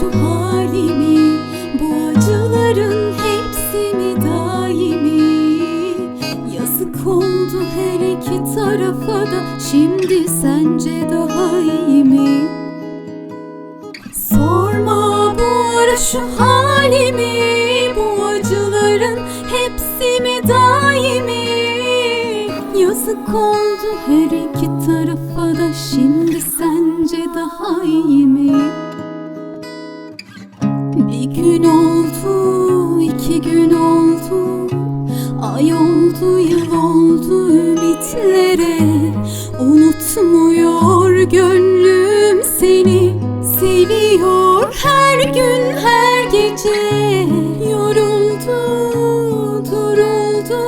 şu halimi Bu acıların hepsi mi daimi Yazık oldu her iki tarafa da Şimdi sence daha iyi mi? Sorma bu ara şu halimi Bu acıların hepsi mi daimi Yazık oldu her iki tarafa da Şimdi sence daha iyi mi? İki gün oldu Ay oldu, yıl oldu ümitlere. Unutmuyor gönlüm seni Seviyor her gün her gece. Yoruldu, duruldu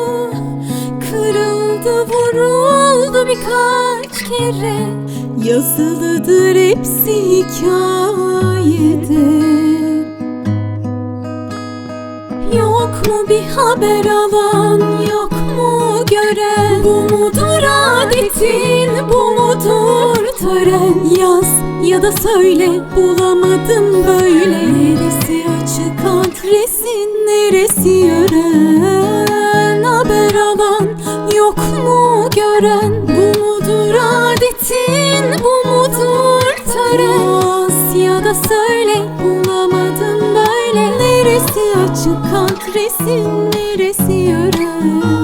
Kırıldı, vuruldu birkaç kere. Yazılıdır hepsi hikayede Yok mu bir haber alan Yok mu gören? Bu mudur adetin Bu mudur tören? Yaz ya da söyle Bulamadım böyle. Neresi açık adresin Neresi yören Haber alan Yok mu gören? Bu mudur adetin Bu mudur tören? Yaz ya da söyle Açık adresin Neresi yören